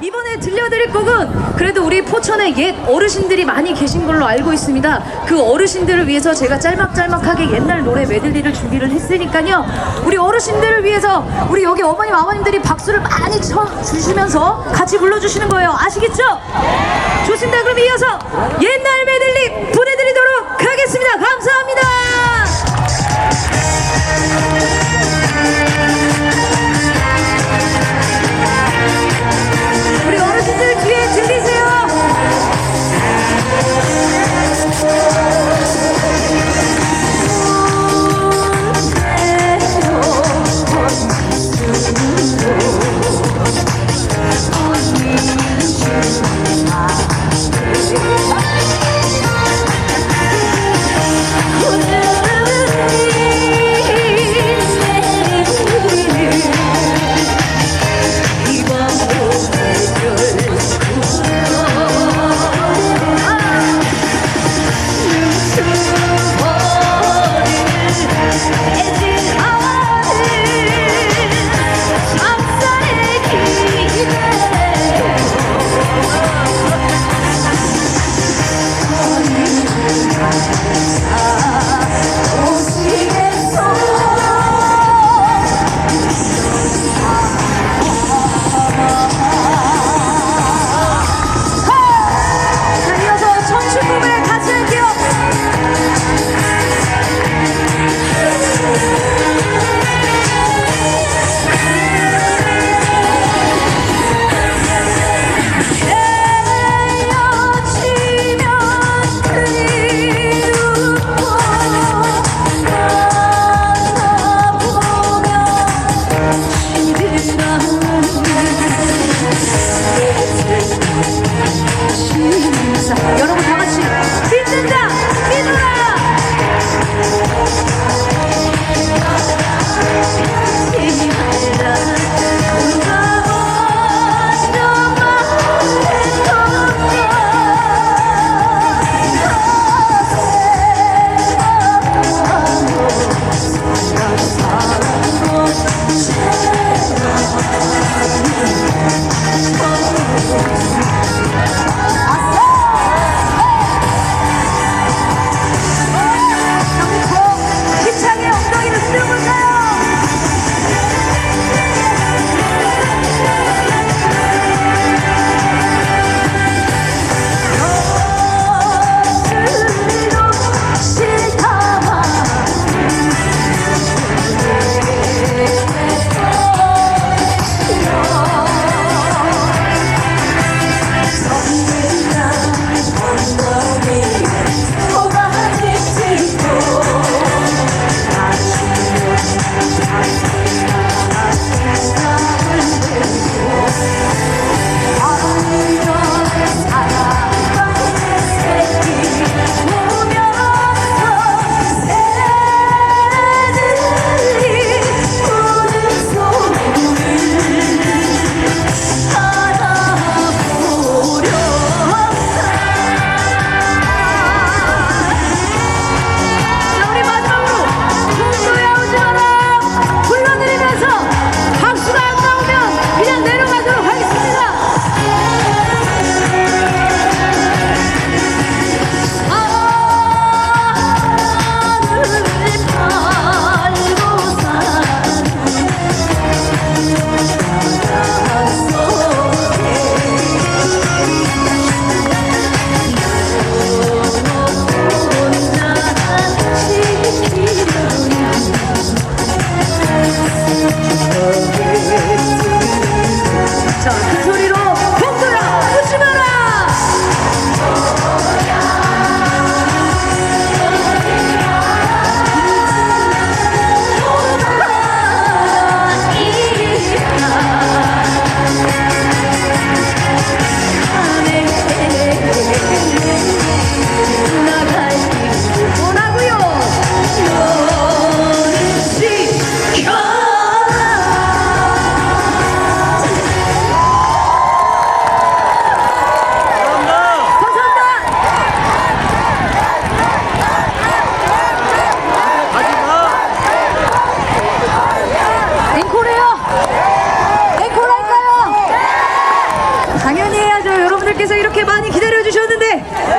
이번에 들려드릴 곡은 그래도 우리 포천에 옛 어르신들이 많이 계신 걸로 알고 있습니다. 그 어르신들을 위해서 제가 짤막짤막하게 옛날 노래 메들리를 준비를 했으니까요. 우리 어르신들을 위해서 우리 여기 어머님 아버님들이 박수를 많이 쳐 주시면서 같이 불러주시는 거예요. 아시겠죠? 좋습니다. 그럼 이어서 옛날 메들리 보내 I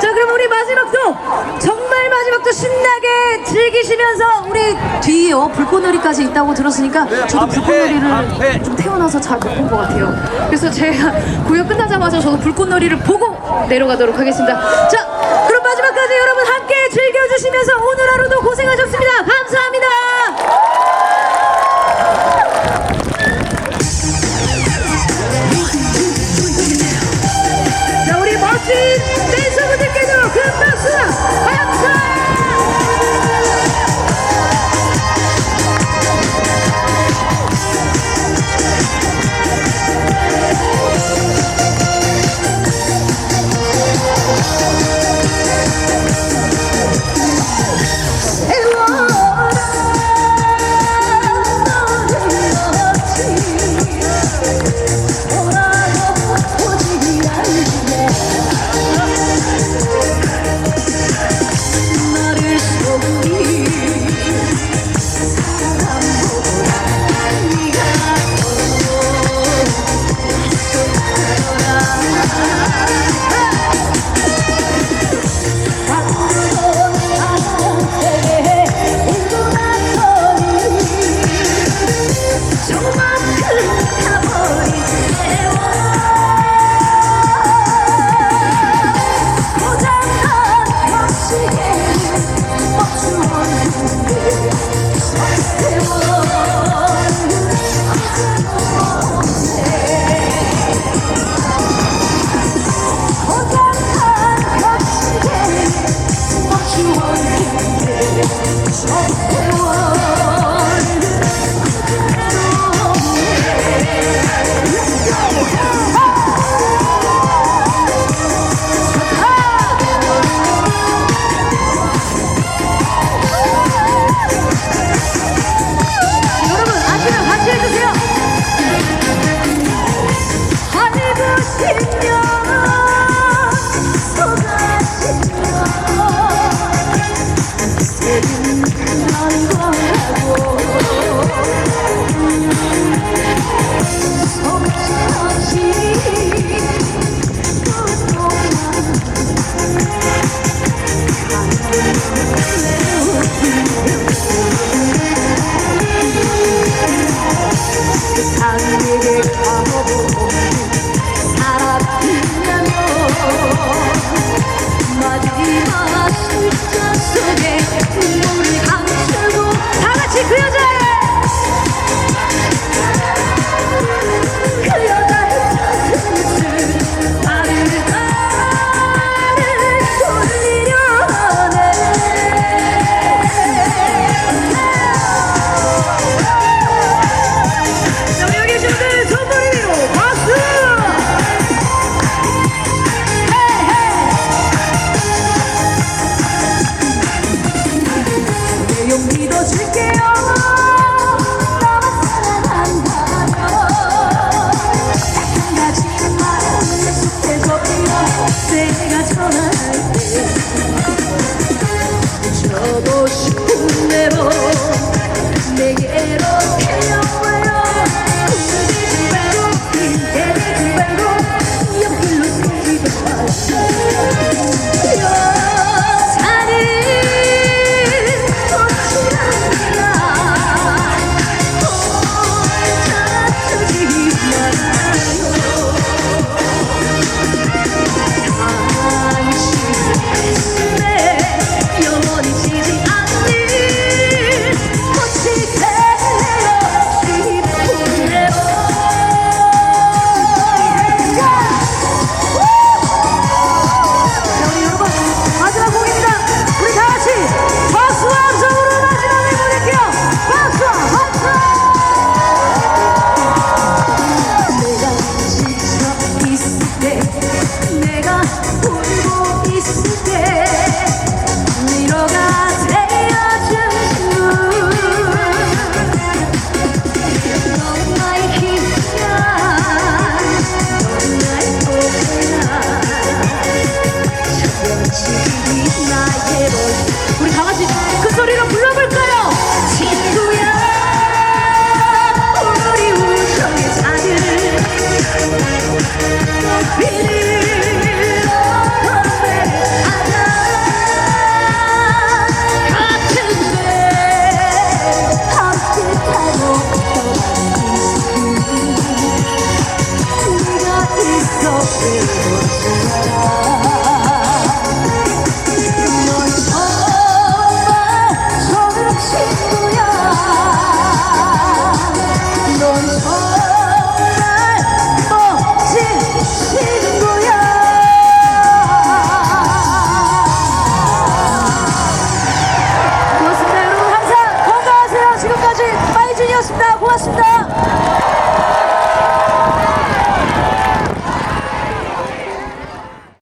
자 그럼 우리 마지막도 정말 마지막도 신나게 즐기시면서 우리 뒤에요 불꽃놀이까지 있다고 들었으니까 네, 저도 불꽃놀이를 좀 태어나서 잘 못 본 것 같아요. 그래서 제가 구역 끝나자마자 저도 불꽃놀이를 보고 내려가도록 하겠습니다. 자 그럼 마지막까지 여러분 함께 즐겨주시면서 오늘 하루도 고생하셨습니다. 감사합니다.